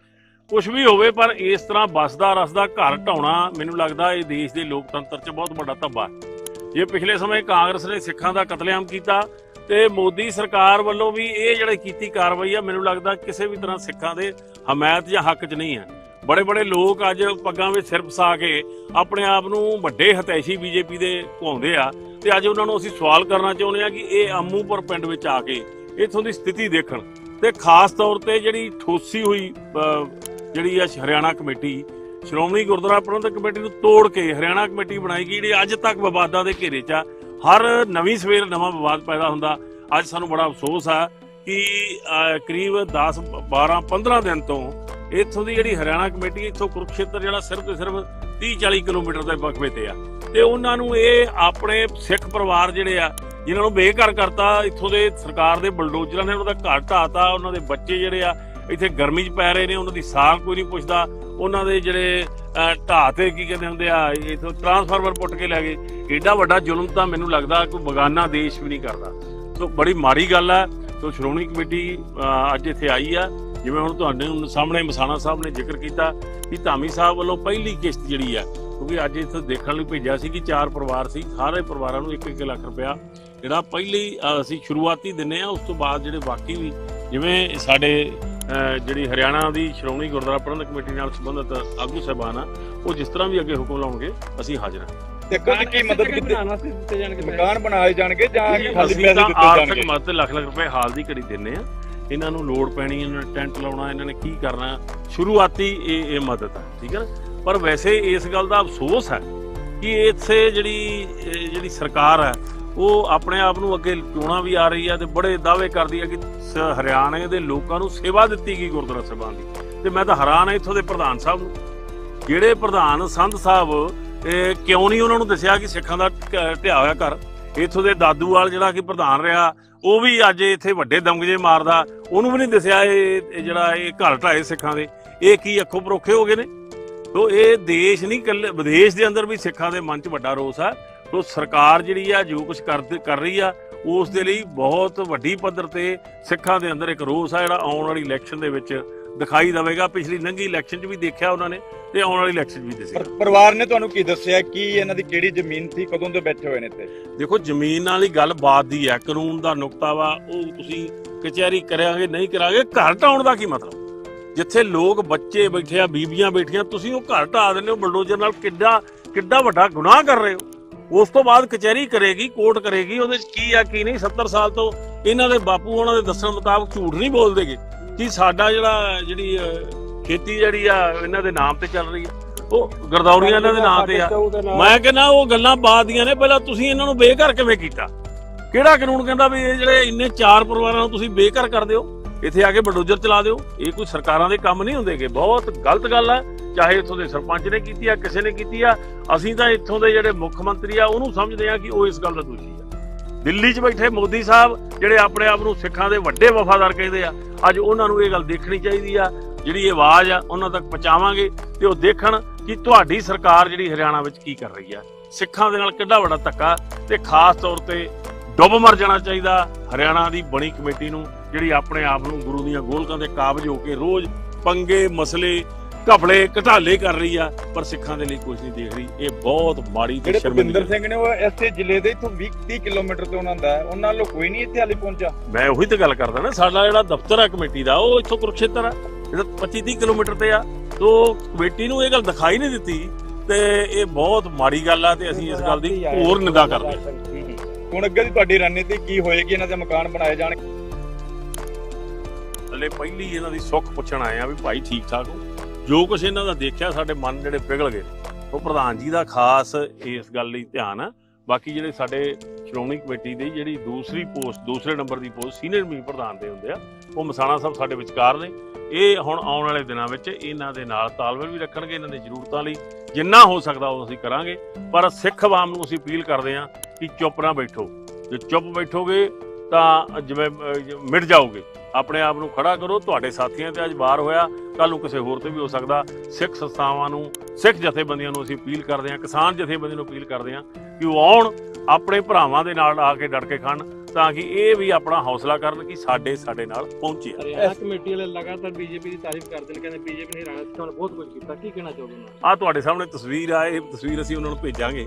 ਕੁਝ ਵੀ ਹੋਵੇ ਪਰ ਇਸ ਤਰ੍ਹਾਂ ਬਸਦਾ ਰਸਦਾ ਘਰ ਢਾਉਣਾ ਮੈਨੂੰ ਲੱਗਦਾ ਇਹ ਦੇਸ਼ ਦੇ ਲੋਕਤੰਤਰ 'ਚ ਬਹੁਤ ਵੱਡਾ ਧੱਬਾ ਹੈ। ਜੇ ਪਿਛਲੇ ਸਮੇਂ ਕਾਂਗਰਸ ਨੇ ਸਿੱਖਾਂ ਦਾ ਕਤਲੇਆਮ ਕੀਤਾ ਤੇ ਮੋਦੀ ਸਰਕਾਰ ਵੱਲੋਂ ਵੀ ਇਹ ਜਿਹੜੀ ਕੀਤੀ ਕਾਰਵਾਈ ਆ, ਮੈਨੂੰ ਲੱਗਦਾ ਕਿਸੇ ਵੀ ਤਰ੍ਹਾਂ ਸਿੱਖਾਂ ਦੇ ਹਮਾਇਤ ਜਾਂ ਹੱਕ 'ਚ ਨਹੀਂ ਹੈ। ਬੜੇ ਬੜੇ ਲੋਕ ਅੱਜ ਪੱਗਾਂ ਵਿੱਚ ਸਿਰ ਫਸਾ ਕੇ ਆਪਣੇ ਆਪ ਨੂੰ ਵੱਡੇ ਹਤੈਸ਼ੀ ਬੀਜੇਪੀ ਦੇ ਘੁੰਮਦੇ ਆ ਤੇ ਅੱਜ ਉਹਨਾਂ ਨੂੰ ਅਸੀਂ ਸਵਾਲ ਕਰਨਾ ਚਾਹੁੰਦੇ ਆ ਕਿ ਇਹ ਅੰਮੂਪੁਰ ਪਿੰਡ ਵਿੱਚ ਆ ਕੇ ਇੱਥੋਂ ਦੀ ਸਥਿਤੀ ਦੇਖਣ ਤੇ ਖਾਸ ਤੌਰ ਤੇ ਜਿਹੜੀ ਠੋਸੀ ਹੋਈ ਜਿਹੜੀ ਆ ਹਰਿਆਣਾ ਕਮੇਟੀ ਸ਼੍ਰੋਮਣੀ ਗੁਰਦੁਆਰਾ ਪ੍ਰਬੰਧਕ ਕਮੇਟੀ ਨੂੰ ਤੋੜ ਕੇ ਹਰਿਆਣਾ ਕਮੇਟੀ ਬਣਾਈ ਗਈ, ਜਿਹੜੀ ਅੱਜ ਤੱਕ ਵਿਵਾਦਾਂ ਦੇ ਘੇਰੇ 'ਚ ਆ। ਹਰ ਨਵੀਂ ਸਵੇਰ ਨਵਾਂ ਵਿਵਾਦ ਪੈਦਾ ਹੁੰਦਾ। ਅੱਜ ਸਾਨੂੰ ਬੜਾ ਅਫਸੋਸ ਆ ਕਿ ਕਰੀਬ 10 12 15 ਦਿਨ ਤੋਂ ਇੱਥੋਂ ਦੀ ਜਿਹੜੀ ਹਰਿਆਣਾ ਕਮੇਟੀ, ਇੱਥੋਂ ਕੁਰਕਸ਼ੇਤਰ ਜਿਹੜਾ ਸਿਰਫ ਤੇ ਸਿਰਫ 30 40 ਕਿਲੋਮੀਟਰ ਦੇ ਵਕਫੇ ਤੇ ਆ। ਤੇ ਉਹਨਾਂ ਨੂੰ ਇਹ ਆਪਣੇ ਸਿੱਖ ਪਰਿਵਾਰ ਜਿਹੜੇ ਆ, ਜਿਨ੍ਹਾਂ ਨੂੰ ਬੇਘਰ ਕਰਤਾ ਇੱਥੋਂ ਦੇ ਸਰਕਾਰ ਦੇ ਬਲਡੋਜ਼ਰਾਂ ਨੇ, ਉਹਨਾਂ ਦਾ ਘਰ ਢਾਤਾ ਉਹਨਾਂ ਦੇ ਬੱਚੇ ਜਿਹੜੇ ਆ, ਇੱਥੇ ਗਰਮੀ 'ਚ ਪੈ ਰਹੇ ਨੇ, ਉਹਨਾਂ ਦੀ ਸਾਲ ਕੋਈ ਨਹੀਂ ਪੁੱਛਦਾ। ਉਹਨਾਂ ਦੇ ਜਿਹੜੇ ਢਾਹ ਤੇ ਕੀ ਕਹਿੰਦੇ ਹੁੰਦੇ ਆ, ਇਥੋਂ ਟਰਾਂਸਫਾਰਮਰ ਪੁੱਟ ਕੇ ਲੈ ਗਏ। ਏਡਾ ਵੱਡਾ ਜ਼ੁਲਮ ਤਾਂ ਮੈਨੂੰ ਲੱਗਦਾ ਕੋਈ ਬਗਾਨਾ ਦੇਸ਼ ਵੀ ਨਹੀਂ ਕਰਦਾ। ਸੋ ਬੜੀ ਮਾੜੀ ਗੱਲ ਆ। ਸੋ ਸ਼੍ਰੋਮਣੀ ਕਮੇਟੀ ਅੱਜ ਇੱਥੇ ਆਈ ਆ। ਜਿਵੇਂ ਹੁਣ ਤੁਹਾਡੇ ਸਾਹਮਣੇ ਮਸਾਣਾ ਸਾਹਿਬ ਨੇ ਜ਼ਿਕਰ ਕੀਤਾ ਕਿ ਧਾਮੀ ਸਾਹਿਬ ਵੱਲੋਂ ਪਹਿਲੀ ਕਿਸ਼ਤ ਜਿਹੜੀ ਆ, ਕਿਉਂਕਿ ਅੱਜ ਇੱਥੇ ਦੇਖਣ ਲਈ ਭੇਜਿਆ ਸੀ ਕਿ ਚਾਰ ਪਰਿਵਾਰ ਸੀ, ਸਾਰੇ ਪਰਿਵਾਰਾਂ ਨੂੰ 1-1 ਲੱਖ ਰੁਪਇਆ ਜਿਹੜਾ ਪਹਿਲੀ ਅਸੀਂ ਸ਼ੁਰੂਆਤੀ ਦਿੰਨੇ ਆ, ਉਸ ਤੋਂ ਬਾਅਦ ਜਿਹੜੇ ਬਾਕੀ ਵੀ, ਜਿਵੇਂ ਸਾਡੇ ਜਿਹੜੀ ਹਰਿਆਣਾ ਦੀ ਸ਼੍ਰੋਮਣੀ ਗੁਰਦੁਆਰਾ ਪ੍ਰਬੰਧਕ ਕਮੇਟੀ ਨਾਲ ਸੰਬੰਧਿਤ ਆਗੂ ਸਾਹਿਬਾਨ ਆ ਉਹ ਜਿਸ ਤਰ੍ਹਾਂ ਵੀ ਅੱਗੇ ਹੁਕਮ ਲਾਉਣਗੇ ਅਸੀਂ ਹਾਜ਼ਰ ਹਾਂ ਦੇਖੋ ਜੀ ਕੀ ਮਦਦ ਕੀਤੀ ਦਿੱਤੇ ਜਾਣਗੇ। ਮਕਾਨ ਬਣਾਏ ਜਾਣਗੇ ਜਾਂ ਖਾਲੀ ਪੈਸੇ ਦਿੱਤੇ ਆਰਥਿਕ ਜਾਣਗੇ ਮਦਦ ਲੱਖ ਲੱਖ ਰੁਪਏ ਹਾਲ ਦੀ ਘੜੀ ਦਿੰਨੇ ਆ ਇਹਨਾਂ ਨੂੰ ਲੋੜ ਪੈਣੀ ਇਹਨਾਂ ਨੇ ਟੈਂਟ ਲਾਉਣਾ ਇਹਨਾਂ ਨੇ ਕੀ ਕਰਨਾ ਸ਼ੁਰੂਆਤੀ ਇਹ ਇਹ ਮਦਦ ਆ ਠੀਕ ਹੈ ਨਾ? ਪਰ ਵੈਸੇ ਇਸ ਗੱਲ ਦਾ ਅਫਸੋਸ ਹੈ ਕਿ ਇੱਥੇ ਜਿਹੜੀ ਜਿਹੜੀ ਸਰਕਾਰ ਹੈ ਉਹ ਆਪਣੇ ਆਪ ਨੂੰ ਅੱਗੇ ਚੋਣਾਂ ਵੀ ਆ ਰਹੀ ਆ ਤੇ ਬੜੇ ਦਾਅਵੇ ਕਰਦੀ ਆ ਕਿ ਸ- ਹਰਿਆਣੇ ਦੇ ਲੋਕਾਂ ਨੂੰ ਸੇਵਾ ਦਿੱਤੀ ਗਈ ਗੁਰਦੁਆਰਾ ਸਾਹਿਬਾਨ ਦੀ। ਤੇ ਮੈਂ ਤਾਂ ਹੈਰਾਨ ਆ ਇੱਥੋਂ ਦੇ ਪ੍ਰਧਾਨ ਸਾਹਿਬ ਨੂੰ। ਜਿਹੜੇ ਪ੍ਰਧਾਨ ਸੰਤ ਸਾਹਿਬ ਕਿਉਂ ਨਹੀਂ ਉਹਨਾਂ ਨੂੰ ਦੱਸਿਆ ਕਿ ਸਿੱਖਾਂ ਦਾ ਢਿਆ ਹੋਇਆ ਘਰ? ਇੱਥੋਂ ਦੇ ਦਾਦੂਵਾਲ ਜਿਹੜਾ ਕਿ ਪ੍ਰਧਾਨ ਰਿਹਾ, ਉਹ ਵੀ ਅੱਜ ਇੱਥੇ ਵੱਡੇ ਦਮਗਜੇ ਮਾਰਦਾ। ਉਹਨੂੰ ਵੀ ਨਹੀਂ ਦੱਸਿਆ ਇਹ ਇਹ ਜਿਹੜਾ ਇਹ ਘਰ ਢਾਏ ਸਿੱਖਾਂ ਦੇ। ਇਹ ਕੀ ਅੱਖੋਂ ਪਰੋਖੇ ਹੋ ਗਏ ਨੇ? ਤੋ ਇਹ ਦੇਸ਼ ਨਹੀਂ, ਕੱਲੇ ਵਿਦੇਸ਼ ਦੇ ਅੰਦਰ ਵੀ ਸਿੱਖਾਂ ਦੇ ਮਨ 'ਚ ਵੱਡਾ ਰੋਸ ਆ। ਤੋ ਸਰਕਾਰ ਜਿਹੜੀ ਆ ਜੋ ਕੁਝ ਕਰ ਕਰ ਰਹੀ ਆ ਉਸ ਦੇ ਲਈ ਬਹੁਤ ਵੱਡੀ ਪੱਧਰ ਤੇ ਸਿੱਖਾਂ ਦੇ ਅੰਦਰ ਇੱਕ ਰੋਸ ਆ ਜਿਹੜਾ ਆਉਣ ਵਾਲੀ ਇਲੈਕਸ਼ਨ ਦੇ ਵਿੱਚ ਦਿਖਾਈ ਦੇਵੇਗਾ। ਪਿਛਲੀ ਲੰਘੀ ਇਲੈਕਸ਼ਨ 'ਚ ਵੀ ਦੇਖਿਆ ਉਹਨਾਂ ਨੇ ਤੇ ਆਉਣ ਵਾਲੀ ਇਲੈਕਸ਼ਨ 'ਚ ਵੀ ਪਰ ਪਰਿਵਾਰ ਨੇ ਤੁਹਾਨੂੰ ਕੀ ਦੱਸਿਆ? ਕੀ ਇਹਨਾਂ ਦੀ ਕਿਹੜੀ ਜ਼ਮੀਨ ਸੀ? ਕਦੋਂ ਦੇ ਬੈਠੇ ਹੋਏ ਨੇ ਇੱਥੇ? ਦੇਖੋ ਜ਼ਮੀਨ ਵਾਲੀ ਗੱਲ ਬਾਤ ਦੀ ਹੈ ਕਾਨੂੰਨ ਦਾ ਨੁਕਤਾ ਵਾ ਉਹ ਤੁਸੀਂ ਕਚਹਿਰੀ ਕਰਾਂਗੇ ਨਹੀਂ ਕਰਾਂਗੇ ਘਰ ਢਾਉਣ ਦਾ ਕੀ ਮਤਲਬ? ਜਿੱਥੇ ਲੋਕ ਬੱਚੇ ਬੈਠੇ ਆ ਬੀਬੀਆਂ ਬੈਠੀਆਂ ਤੁਸੀਂ ਉਹ ਘਰ ਢਾ ਦਿੰਦੇ ਹੋ ਬਲਡੋਜ਼ਰ ਨਾਲ ਕਿੱਡਾ ਕਿੱਡਾ ਵੱਡਾ ਗੁਨਾਹ ਕਰ ਰਹੇ ਹੋ? ਉਸ ਤੋਂ ਬਾਅਦ ਕਚਹਿਰੀ ਕਰੇਗੀ ਕੋਰਟ ਕਰੇਗੀ ਉਹਦੇ ਚ ਕੀ ਆ ਕੀ ਨਹੀਂ 70 ਸਾਲ ਤੋਂ ਇਹਨਾਂ ਦੇ ਬਾਪੂ ਉਹਨਾਂ ਦੇ ਦੱਸਣ ਮੁਤਾਬਕ ਝੂਠ ਨਹੀਂ ਬੋਲਦੇਗੇ ਕਿ ਸਾਡਾ ਜਿਹੜਾ ਜਿਹੜੀ ਖੇਤੀ ਜਿਹੜੀ ਆ ਇਹਨਾਂ ਦੇ ਨਾਮ ਤੇ ਚੱਲ ਰਹੀ ਆ। ਉਹ ਗਰਦੌਰੀਆਂ ਇਹਨਾਂ ਦੇ ਨਾਮ ਤੇ ਆ। ਮੈਂ ਕਹਿੰਦਾ ਉਹ ਗੱਲਾਂ ਬਾਤ ਦੀਆਂ ਨੇ ਪਹਿਲਾਂ ਤੁਸੀਂ ਇਹਨਾਂ ਨੂੰ ਬੇਘਰ ਕਿਵੇਂ ਕੀਤਾ? ਕਿਹੜਾ ਕਾਨੂੰਨ ਕਹਿੰਦਾ ਵੀ ਇਹ ਜਿਹੜੇ ਇੰਨੇ ਚਾਰ ਪਰਿਵਾਰਾਂ ਨੂੰ ਤੁਸੀਂ ਬੇਘਰ ਕਰ ਦਿਓ? ਇੱਥੇ ਆ ਕੇ ਬਲਡੋਜ਼ਰ ਚਲਾ ਦਿਓ। ਇਹ ਕੋਈ ਸਰਕਾਰਾਂ ਦੇ ਕੰਮ ਨਹੀਂ ਹੁੰਦੇਗੇ ਬਹੁਤ ਗਲਤ ਗੱਲ ਹੈ ਚਾਹੇ ਇੱਥੋਂ ਦੇ ਸਰਪੰਚ ਨੇ ਕੀਤੀ ਆ, ਕਿਸੇ ਨੇ ਕੀਤੀ ਆ, ਅਸੀਂ ਤਾਂ ਇੱਥੋਂ ਦੇ ਜਿਹੜੇ ਮੁੱਖ ਮੰਤਰੀ ਆ, ਉਹਨੂੰ ਸਮਝਦੇ ਆ ਕਿ ਉਹ ਇਸ ਗੱਲ ਦਾ ਦੋਸ਼ੀ ਆ। ਦਿੱਲੀ 'ਚ ਬੈਠੇ ਮੋਦੀ ਸਾਹਿਬ, ਜਿਹੜੇ ਆਪਣੇ ਆਪ ਨੂੰ ਸਿੱਖਾਂ ਦੇ ਵੱਡੇ ਵਫਾਦਾਰ ਕਹਿੰਦੇ ਆ, ਅੱਜ ਉਹਨਾਂ ਨੂੰ ਇਹ ਗੱਲ ਦੇਖਣੀ ਚਾਹੀਦੀ ਆ, ਜਿਹੜੀ ਇਹ ਆਵਾਜ਼ ਆ, ਉਹਨਾਂ ਤੱਕ ਪਹੁੰਚਾਵਾਂਗੇ ਤੇ ਉਹ ਦੇਖਣ ਕਿ ਤੁਹਾਡੀ ਸਰਕਾਰ ਜਿਹੜੀ ਹਰਿਆਣਾ ਵਿੱਚ ਕੀ ਕਰ ਰਹੀ ਆ। ਸਿੱਖਾਂ ਦੇ ਨਾਲ ਕਿੰਨਾ ਵੱਡਾ ਧੱਕਾ ਤੇ ਖਾਸ ਤੌਰ ਤੇ ਡੁੱਬ ਮਰ ਜਾਣਾ ਚਾਹੀਦਾ ਹਰਿਆਣਾ ਦੀ ਬਣੀ ਕਮੇਟੀ ਨੂੰ, ਜਿਹੜੀ ਆਪਣੇ ਆਪ ਨੂੰ ਗੁਰੂ ਦੀਆਂ ਗੋਲਕਾਂ ਦੇ ਕਾਬਜ ਹੋ ਕੇ ਰੋਜ਼ ਪੰਗੇ, ਮਸਲੇ ਘਪਲੇ ਘਟਾਲੇ ਕਰ ਰਹੀ ਆ ਪਰ ਸਿੱਖਾਂ ਦੇ ਲਈ ਕੁਝ ਨਹੀਂ ਦੇਖ ਰਹੀ। ਇਹ ਬਹੁਤ ਮਾੜੀ ਤੇ ਜਿਹੜੇ ਭੁਪਿੰਦਰ ਸਿੰਘ ਨੇ ਉਹ ਇਸੇ ਜ਼ਿਲ੍ਹੇ ਦੇ ਇਥੋਂ 20 30 ਕਿਲੋਮੀਟਰ ਤੇ ਉਹਨਾਂ ਦਾ। ਉਹਨਾਂ ਵੱਲੋਂ ਕੋਈ ਨਹੀਂ ਇੱਥੇ ਹਾਲੇ ਪਹੁੰਚਾ ਮੈਂ ਉਹੀ ਤਾਂ ਗੱਲ ਕਰਦਾ ਨਾ ਸਾਡਾ ਜਿਹੜਾ ਦਫ਼ਤਰ ਆ ਕਮੇਟੀ ਦਾ ਉਹ ਇੱਥੋਂ ਕੁਰਕਸ਼ੇਤਰ ਆ। ਜਿਹੜਾ 25 30 ਕਿਲੋਮੀਟਰ ਤੇ ਆ ਤੋ ਕਮੇਟੀ ਨੂੰ ਇਹ ਗੱਲ ਦਿਖਾਈ ਨਹੀਂ ਦਿੱਤੀ ਤੇ ਇਹ ਬਹੁਤ ਮਾੜੀ ਗੱਲ ਆ ਤੇ ਅਸੀਂ ਇਸ ਗੱਲ ਦੀ ਹੋਰ ਨਿੰਦਾ ਕਰਦੇ ਹਾਂ। ਹੁਣ ਅੱਗੇ ਦੀ ਤੁਹਾਡੀ ਰਣਨੀਤੀ ਕੀ ਹੋਏਗੀ ਇਹਨਾਂ ਦੇ ਮਕਾਨ ਬਣਾਏ ਜਾਣਗੇ? ਹਲੇ ਪਹਿਲੀ ਇਹਨਾਂ ਦੀ ਸੁੱਖ ਪੁੱਛਣ ਆਏ ਆ ਵੀ ਭਾਈ ਠੀਕ ਠਾਕ ਹੋ? ਜੋ ਕੁਝ ਇਹਨਾਂ ਦਾ ਦੇਖਿਆ, ਸਾਡੇ ਮਨ ਜਿਹੜੇ ਪਿਘਲ ਗਏ। ਉਹ ਪ੍ਰਧਾਨ ਜੀ ਦਾ ਖਾਸ ਇਸ ਗੱਲ ਲਈ ਧਿਆਨ ਆ। ਬਾਕੀ ਜਿਹੜੇ ਸਾਡੇ ਸ਼੍ਰੋਮਣੀ ਕਮੇਟੀ ਦੀ ਜਿਹੜੀ ਦੂਸਰੀ ਪੋਸਟ, ਦੂਸਰੇ ਨੰਬਰ ਦੀ ਪੋਸਟ, ਸੀਨੀਅਰ ਮੀਟਿੰਗ ਪ੍ਰਧਾਨ ਦੇ ਹੁੰਦੇ ਆ, ਉਹ ਮਸਾਣਾ ਸਾਹਿਬ ਸਾਡੇ ਵਿਚਕਾਰ ਨੇ। ਇਹ ਹੁਣ ਆਉਣ ਵਾਲੇ ਦਿਨਾਂ ਵਿੱਚ ਇਹਨਾਂ ਦੇ ਨਾਲ ਤਾਲਮੇਲ ਵੀ ਰੱਖਣਗੇ, ਇਹਨਾਂ ਦੀ ਜ਼ਰੂਰਤਾਂ ਲਈ। ਜਿੰਨਾ ਹੋ ਸਕਦਾ ਉਹ ਅਸੀਂ ਕਰਾਂਗੇ। ਪਰ ਸਿੱਖ ਆਵਾਮ ਨੂੰ ਅਸੀਂ ਅਪੀਲ ਕਰਦੇ ਹਾਂ ਕਿ ਚੁੱਪ ਨਾ ਬੈਠੋ। ਜੇ ਚੁੱਪ ਬੈਠੋਗੇ ਤਾਂ ਜਿਵੇਂ ਮਿਟ ਜਾਓਗੇ। ਆਪਣੇ ਆਪ ਨੂੰ ਖੜਾ ਕਰੋ ਤੁਹਾਡੇ ਸਾਥੀਆਂ ਤੇ ਅੱਜ ਵਾਰ ਹੋਇਆ ਕੱਲ ਨੂੰ ਕਿਸੇ ਹੋਰ ਤੇ ਵੀ ਹੋ ਸਕਦਾ। ਸਿੱਖ ਸੰਸਥਾਵਾਂ ਨੂੰ ਸਿੱਖ ਜਥੇਬੰਦੀਆਂ ਨੂੰ ਅਸੀਂ ਅਪੀਲ ਕਰਦੇ ਹਾਂ ਕਿਸਾਨ ਜਥੇਬੰਦੀਆਂ ਨੂੰ ਅਪੀਲ ਕਰਦੇ ਹਾਂ ਕਿ ਉਹ ਆਉਣ ਆਪਣੇ ਭਰਾਵਾਂ ਦੇ ਨਾਲ ਆ ਕੇ ਡਟ ਕੇ ਖੜਨ ਤਾਂ ਕਿ ਇਹ ਵੀ ਆਪਣਾ ਹੌਸਲਾ ਕਰਨ ਕਿ ਸਾਡੇ ਸਾਡੇ ਨਾਲ ਪਹੁੰਚੇ। ਹਰਿਆਣਾ ਕਮੇਟੀ ਵਾਲੇ ਲਗਾਤਾਰ ਬੀਜੇਪੀ ਦੀ ਤਾਰੀਫ ਕਰਦੇ ਨੇ ਕਹਿੰਦੇ ਬੀਜੇਪੀ ਨੇ ਹਰਿਆਣਾ ਨੂੰ ਬਹੁਤ ਕੁਝ ਕੀਤਾ ਕੀ ਕਹਿਣਾ ਚਾਹੋਗੇ? ਉਹਨਾਂ ਨੂੰ? ਆ ਤੁਹਾਡੇ ਸਾਹਮਣੇ ਤਸਵੀਰ ਆ ਇਹ ਤਸਵੀਰ ਅਸੀਂ ਉਹਨਾਂ ਨੂੰ ਭੇਜਾਂਗੇ।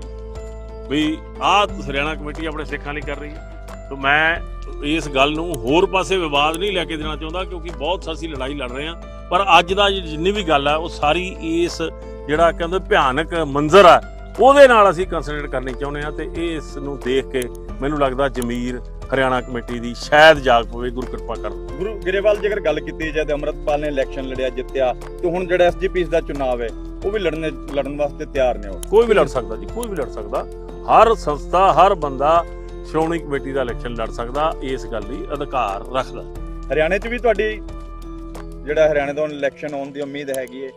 ਵੀ ਆਹ ਹਰਿਆਣਾ ਕਮੇਟੀ ਆਪਣੇ ਸਿੱਖਾਂ ਲਈ ਕਰ ਰਹੀ ਹੈ। ਸੋ ਮੈਂ ਇਸ ਗੱਲ ਨੂੰ ਹੋਰ ਪਾਸੇ ਵਿਵਾਦ ਨਹੀਂ ਲੈ ਕੇ ਦੇਣਾ ਚਾਹੁੰਦਾ ਕਿਉਂਕਿ ਬਹੁਤ ਅਸੀਂ ਲੜਾਈ ਲੜ ਰਹੇ ਹਾਂ। ਪਰ ਅੱਜ ਦਾ ਜਿੰਨੀ ਵੀ ਗੱਲ ਹੈ ਉਹ ਸਾਰੀ ਇਸ ਜਿਹੜਾ ਕਹਿੰਦੇ ਭਿਆਨਕ ਮੰਜ਼ਰ ਆ ਉਹਦੇ ਨਾਲ ਅਸੀਂ ਕੰਸੈਂਟਰੇਟ ਕਰਨੀ ਚਾਹੁੰਦੇ ਹਾਂ ਤੇ ਇਹ ਇਸ ਨੂੰ ਦੇਖ ਕੇ ਮੈਨੂੰ ਲੱਗਦਾ ਜਮੀਰ ਹਰਿਆਣਾ ਕਮੇਟੀ ਦੀ ਸ਼ਾਇਦ ਜਾਗ ਪਵੇ ਗੁਰੂ ਕਿਰਪਾ ਕਰ ਗੁਰੂ ਗਰੇਵਾਲ ਜੇਕਰ ਗੱਲ ਕੀਤੀ ਜਾਏ ਤੇ ਅਮਰਤਪਾਲ ਨੇ ਇਲੈਕਸ਼ਨ ਲੜਿਆ ਜਿੱਤਿਆ ਤੇ ਹੁਣ ਜਿਹੜਾ ਐਸਜੀਪੀਸ ਦਾ ਚੁਣਾਵ ਹੈ ਉਹ ਵੀ ਲੜਨੇ ਲੜਨ ਵਾਸਤੇ ਤਿਆਰ ਨੇ ਉਹ। ਕੋਈ ਵੀ ਲੜ ਸਕਦਾ ਜੀ ਕੋਈ ਵੀ ਲੜ ਸਕਦਾ। ਹਰ ਸੰਸਥਾ ਹਰ ਬੰਦਾ ਸ਼੍ਰੋਮਣੀ ਕਮੇਟੀ ਦਾ ਇਲੈਕਸ਼ਨ ਲੜ ਸਕਦਾ ਇਸ ਗੱਲ ਦੀ ਅਧਿਕਾਰ ਰੱਖਦਾ। ਹਰਿਆਣੇ 'ਚ ਵੀ ਤੁਹਾਡੀ ਜਿਹੜਾ ਹਰਿਆਣੇ ਤੋਂ ਇਲੈਕਸ਼ਨ ਆਉਣ ਦੀ ਉਮੀਦ ਹੈਗੀ ਹੈ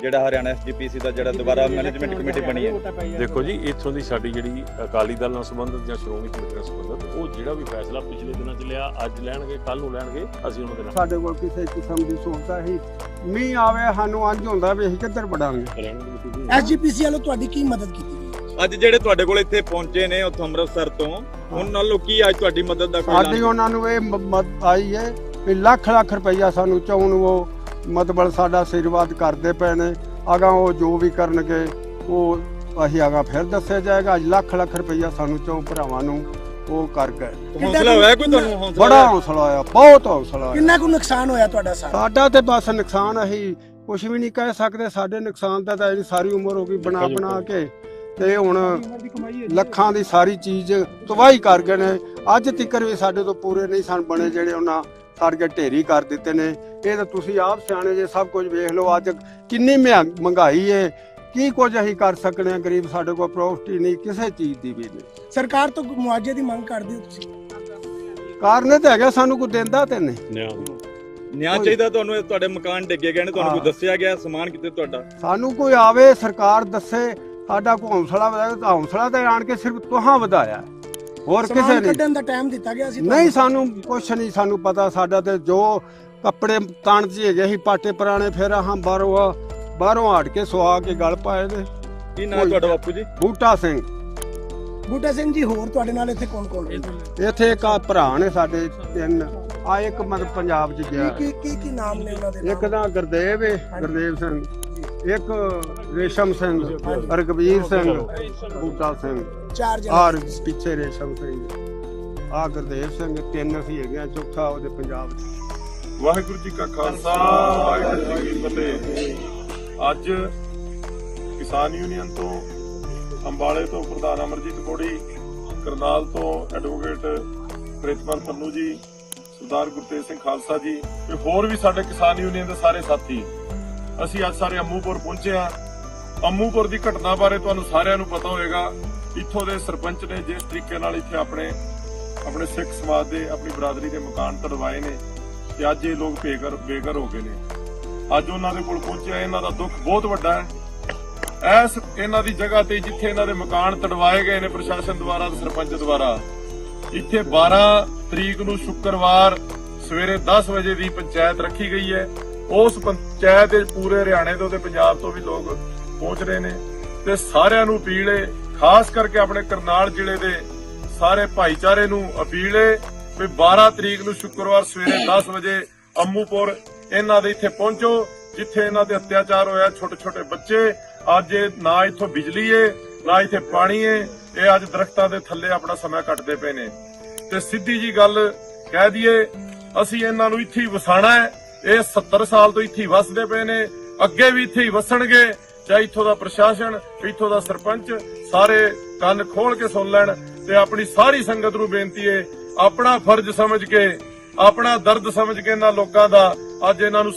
ਜਿਹੜਾ ਹਰਿਆਣਾ ਐਸਜੀਪੀਸੀ ਦਾ ਜਿਹੜਾ ਦੁਬਾਰਾ ਮੈਨੇਜਮੈਂਟ ਕਮੇਟੀ ਬਣੀ ਹੈ। ਦੇਖੋ ਜੀ ਇੱਥੋਂ ਦੀ ਸਾਡੀ ਜਿਹੜੀ ਅਕਾਲੀ ਦਲ ਨਾਲ ਸੰਬੰਧਿਤ ਜਾਂ ਸ਼੍ਰੋਮਣੀ ਕਮੇਟੀ ਨਾਲ ਸੰਬੰਧਿਤ ਉਹ ਜਿਹੜਾ ਵੀ ਫੈਸਲਾ ਪਿਛਲੇ ਦਿਨਾਂ 'ਚ ਲਿਆ ਅੱਜ ਲੈਣਗੇ ਕੱਲ ਨੂੰ ਲੈਣਗੇ ਅਸੀਂ ਉਹਨਾਂ ਦੇ ਨਾਲ। ਸਾਡੇ ਕੋਲ ਕਿਸੇ ਕਿਸਮ ਦੀ ਸਹੂਲਤ ਹੀ ਮੀਂਹ ਆਵੇ ਸਾਨੂੰ ਅੰਜ ਹੁੰਦਾ ਵੀ ਅਸੀਂ ਕਿੱਧਰ ਦੀ ਐਸਜੀਪੀਸੀ ਵੱਲੋਂ ਤੁਹਾਡੀ ਕੀ ਮਦਦ ਕੀਤੀ? ਅੱਜ ਜਿਹੜੇ ਤੁਹਾਡੇ ਕੋਲ ਇੱਥੇ ਪਹੁੰਚੇ ਨੇ ਉੱਥੋਂ ਅੰਮ੍ਰਿਤਸਰ ਤੋਂ ਉਹਨਾਂ ਨਾਲੋਂ ਕੀ ਅੱਜ ਤੁਹਾਡੀ ਮਦਦ ਦਾ ਕੋਈ ਸਾਡੀ ਉਹਨਾਂ ਨੂੰ ਇਹ ਮਦਦ ਆਈ ਹੈ ਵੀ ਲੱਖ ਲੱਖ ਰੁਪਈਆ ਸਾਨੂੰ ਚਾਉਣ ਨੂੰ ਉਹ ਮਤਲਬ ਸਾਡਾ ਆਸ਼ੀਰਵਾਦ ਕਰਦੇ ਪਏ ਨੇ। ਅਗਾ ਉਹ ਜੋ ਵੀ ਕਰਨਗੇ ਉਹ ਅਸੀਂ ਅਗਾ ਫਿਰ ਦੱਸਿਆ ਜਾਏਗਾ। ਅੱਜ ਲੱਖ ਲੱਖ ਰੁਪਈਆ ਸਾਨੂੰ ਚੌ ਭਰਾਵਾਂ ਨੂੰ ਉਹ ਕਰ ਗਏ। ਹੌਸਲਾ ਹੋਇਆ ਕੋਈ ਤੁਹਾਨੂੰ ਹੌਸਲਾ ਬੜਾ? ਹੌਸਲਾ ਆਇਆ ਬਹੁਤ ਹੌਸਲਾ ਆਇਆ ਕਿੰਨਾ ਕੁ ਨੁਕਸਾਨ ਹੋਇਆ ਤੁਹਾਡਾ ਸਾਰਾ? ਸਾਡਾ ਤੇ ਬਸ ਨੁਕਸਾਨ ਅਸੀਂ ਕੁਝ ਵੀ ਨਹੀਂ ਕਹਿ ਸਕਦੇ। ਸਾਡੇ ਨੁਕਸਾਨ ਦਾ ਤਾਂ ਸਾਰੀ ਉਮਰ ਹੋ ਗਈ ਬਣਾ ਬਣਾ ਕੇ ਤੇ ਹੁਣ ਲੱਖਾਂ ਦੀ ਸਾਰੀ ਚੀਜ਼ ਤਬਾਹੀ ਕਰ ਗਏ ਨੇ। ਅੱਜ ਤੱਕਰ ਵੀ ਸਾਡੇ ਤੋਂ ਪੂਰੇ ਨਹੀਂ ਸਨ ਬਣੇ ਜਿਹੜੇ ਉਹਨਾਂ ਸਾਡੇ ਢੇਰੀ ਕਰ ਦਿੱਤੇ ਨੇ। ਇਹ ਤਾਂ ਤੁਸੀਂ ਆਪ ਸਿਆਣੇ ਜੇ ਸਭ ਕੁਝ ਵੇਖ ਲਓ ਅੱਜ ਕਿੰਨੀ ਮਹਿੰ- ਮਹਿੰਗਾਈ ਹੈ ਕੀ ਕੁਝ ਅਸੀਂ ਕਰ ਸਕਨੇ ਆ ਗਰੀਬ ਸਾਡੇ ਕੋਲ ਪ੍ਰੋਪਰਟੀ ਨਹੀਂ ਕਿਸੇ ਚੀਜ਼ ਦੀ ਵੀ ਨਹੀਂ। ਸਰਕਾਰ ਤੋਂ ਮੁਆਵਜ਼ੇ ਦੀ ਮੰਗ ਕਰਦੇ ਹੋ ਤੁਸੀਂ? ਕਾਰਨ ਤਾਂ ਹੈਗਾ ਸਾਨੂੰ ਕੋਈ ਦਿੰਦਾ ਤੇ ਨਹੀਂ। ਨਿਆਂ। ਚਾਹੀਦਾ ਤੁਹਾਨੂੰ ਤੁਹਾਡੇ ਮਕਾਨ ਡਿੱਗੇ ਗਏ ਨੇ ਤੁਹਾਨੂੰ ਕੋਈ। ਦੱਸਿਆ ਗਿਆ ਸਮਾਨ ਕਿਤੇ ਤੁਹਾਡਾ? ਸਾਨੂੰ ਕੋਈ ਆਵੇ ਸਰਕਾਰ ਦੱਸੇ ਸਾਡਾ ਕੋਈ ਹੌਸਲਾ ਵਧਾਏ ਤਾਂ ਹੌਸਲਾ ਤਾਂ ਆਣ ਕੇ ਸਿਰਫ ਤੁਹਾਂ ਵਧਾਇਆ। ਹੋਰ ਕਿਸੇ ਨੇ ਕੱਢਣ ਦਾ ਟਾਈਮ ਦਿੱਤਾ ਗਿਆ ਸੀ ਨਹੀਂ ਸਾਨੂੰ ਕੁਛ ਨਹੀਂ ਸਾਨੂੰ ਪਤਾ ਸਾਡਾ ਤੇ ਜੋ ਕੱਪੜੇ ਤਣ ਚ ਹੈਗੇ ਸੀ ਪਾਟੇ ਪੁਰਾਣੇ ਫਿਰ ਆਹ ਬਾਹਰੋਂ ਆ- ਬਾਹਰੋਂ ਆੜ ਕੇ ਸਵਾ ਕੇ ਗਲ ਪਾਏ ਨੇ। ਕੀ ਨਾਮ ਤੁਹਾਡਾ ਬਾਪੂ ਜੀ? ਬੂਟਾ ਸਿੰਘ। ਬੂਟਾ ਸਿੰਘ ਜੀ ਹੋਰ ਤੁਹਾਡੇ ਨਾਲ ਇੱਥੇ ਕੌਣ ਕੌਣ ਇੱਥੇ ਇੱਕ ਭਰਾ ਨੇ ਸਾਡੇ ਤਿੰਨ। ਆ ਇੱਕ ਮਤਲਬ ਪੰਜਾਬ ਚ ਗਿਆ। ਕੀ ਕੀ ਕੀ ਨਾਮ ਨੇ ਉਹਨਾਂ ਦੇ ਇੱਕ ਦਾ ਗੁਰਦੇਵ ਹੈ ਗੁਰਦੇਵ ਸਿੰਘ। ਇੱਕ ਰੇਸ਼ਮ ਸਿੰਘ ਰਗਵੀਰ ਸਿੰਘ ਬੂਟਾ ਸਿੰਘ। ਚਾਰ ਜਣੇ। ਆਰ ਪਿੱਛੇ ਰੇਸ਼ਮ ਸਿੰਘ। ਆ ਗੁਰਦੇਵ ਸਿੰਘ ਤਿੰਨ ਅਸੀਂ ਹੈਗੇ ਆ ਚੌਥਾ ਉਹਦੇ ਪੰਜਾਬ ਵਾਹਿਗੁਰੂ ਜੀ ਕਾ ਖਾਲਸਾ ਵਾਹਿਗੁਰੂ ਜੀ ਕੀ ਫਤਿਹ। ਅੱਜ ਕਿਸਾਨ ਯੂਨੀਅਨ ਤੋਂ ਅੰਬਾਲੇ ਤੋਂ ਪ੍ਰਧਾਨ ਅਮਰਜੀਤ ਕੋੜੀ ਕਰਨਾਲ ਤੋਂ ਐਡਵੋਕੇਟ ਪ੍ਰਿਤਪਾਲ ਪੰਨੂ ਜੀ ਸਰਦਾਰ ਗੁਰਤੇਜ ਸਿੰਘ ਖਾਲਸਾ ਜੀ ਤੇ ਹੋਰ ਵੀ ਸਾਡੇ ਕਿਸਾਨ ਯੂਨੀਅਨ ਦੇ ਸਾਰੇ ਸਾਥੀ ਅਸੀਂ ਅੱਜ ਸਾਰੇ ਅੰਮੂਪੁਰ ਪਹੁੰਚੇ ਆ ਅੰਮੂਪੁਰ ਦੀ ਘਟਨਾ ਬਾਰੇ ਤੁਹਾਨੂੰ ਸਾਰਿਆਂ ਨੂੰ ਪਤਾ ਹੋਵੇਗਾ। ਇੱਥੋਂ ਦੇ ਸਰਪੰਚ ਨੇ ਜਿਸ ਤਰੀਕੇ ਨਾਲ ਇੱਥੇ ਆਪਣੇ ਆਪਣੇ ਸਿੱਖ ਸਮਾਜ ਦੇ, ਆਪਣੀ ਬਰਾਦਰੀ ਦੇ ਮਕਾਨ ਤੜਵਾਏ ਨੇ ਤੇ ਅੱਜ ਇਹ ਲੋਕ ਬੇਘਰ ਬੇਘਰ ਹੋ ਗਏ ਨੇ। ਅੱਜ ਉਹਨਾਂ ਦੇ ਕੋਲ ਪਹੁੰਚਿਆ। ਇਹਨਾਂ ਦਾ ਦੁੱਖ ਬਹੁਤ ਵੱਡਾ ਹੈ। ਐਸ ਇਹਨਾਂ ਦੀ ਜਗ੍ਹਾ ਤੇ ਜਿੱਥੇ ਇਹਨਾਂ ਦੇ ਮਕਾਨ ਤੜਵਾਏ ਗਏ ਨੇ ਪ੍ਰਸ਼ਾਸਨ ਦੁਆਰਾ ਤੇ ਸਰਪੰਚ ਦੁਆਰਾ, ਇੱਥੇ 12 ਤਰੀਕ ਨੂੰ ਸ਼ੁੱਕਰਵਾਰ ਸਵੇਰੇ 10 ਵਜੇ ਦੀ ਪੰਚਾਇਤ ਰੱਖੀ ਗਈ ਹੈ। ਉਸ ਪੰਚਾਇਤ ਦੇ ਪੂਰੇ ਹਰਿਆਣੇ ਤੋਂ ਤੇ ਪੰਜਾਬ ਤੋਂ ਵੀ ਲੋਕ ਪਹੁੰਚ ਰਹੇ ਨੇ ਤੇ ਸਾਰਿਆਂ ਨੂੰ ਅਪੀਲ ਹੈ ਖਾਸ ਕਰਕੇ ਆਪਣੇ ਕਰਨਾਲ ਜ਼ਿਲ੍ਹੇ ਦੇ ਸਾਰੇ ਭਾਈਚਾਰੇ ਨੂੰ ਅਪੀਲ ਹੈ ਵੀ 12 ਤਰੀਕ ਨੂੰ ਸ਼ੁੱਕਰਵਾਰ ਸਵੇਰੇ 10 ਵਜੇ ਅੰਮੂਪੁਰ ਇਹਨਾਂ ਦੇ ਇੱਥੇ ਪਹੁੰਚੋ, ਜਿੱਥੇ ਇਹਨਾਂ ਦੇ ਅਤਿਆਚਾਰ ਹੋਇਆ ਛੋਟੇ ਛੋਟੇ ਬੱਚੇ। ਅੱਜ ਨਾ ਇੱਥੋਂ ਬਿਜਲੀ ਏ, ਨਾ ਇੱਥੇ ਪਾਣੀ ਏ, ਇਹ ਅੱਜ ਦਰਖਤਾਂ ਦੇ ਥੱਲੇ ਆਪਣਾ ਸਮਾਂ ਕੱਟਦੇ ਪਏ ਨੇ। ਤੇ ਸਿੱਧੀ ਜੀ ਗੱਲ ਕਹਿ ਦਈਏ, ਅਸੀਂ ਇਹਨਾਂ ਨੂੰ ਇੱਥੇ ਹੀ ਵਸਾਣਾ ਹੈ ਇਹ 70 ਸਾਲ ਤੋਂ ਇੱਥੇ ਹੀ ਵਸਦੇ ਪਏ ਨੇ, ਅੱਗੇ ਵੀ ਇੱਥੇ ਹੀ ਵਸਣਗੇ। ਚਾਹੇ ਇੱਥੋਂ ਦਾ ਪ੍ਰਸ਼ਾਸਨ, ਇੱਥੋਂ ਦਾ ਸਰਪੰਚ, ਸਾਰੇ ਕੰਨ ਖੋਲ ਕੇ ਸੁਣ ਲੈਣ ਤੇ ਆਪਣੀ ਸਾਰੀ ਸੰਗਤ ਨੂੰ ਬੇਨਤੀ ਏ ਆਪਣਾ ਫਰਜ਼ ਸਮਝ ਕੇ, ਆਪਣਾ ਦਰਦ ਸਮਝ ਕੇ ਇਹਨਾਂ ਲੋਕਾਂ ਦਾ ਅੱਜ ਇਹਨਾਂ ਨੂੰ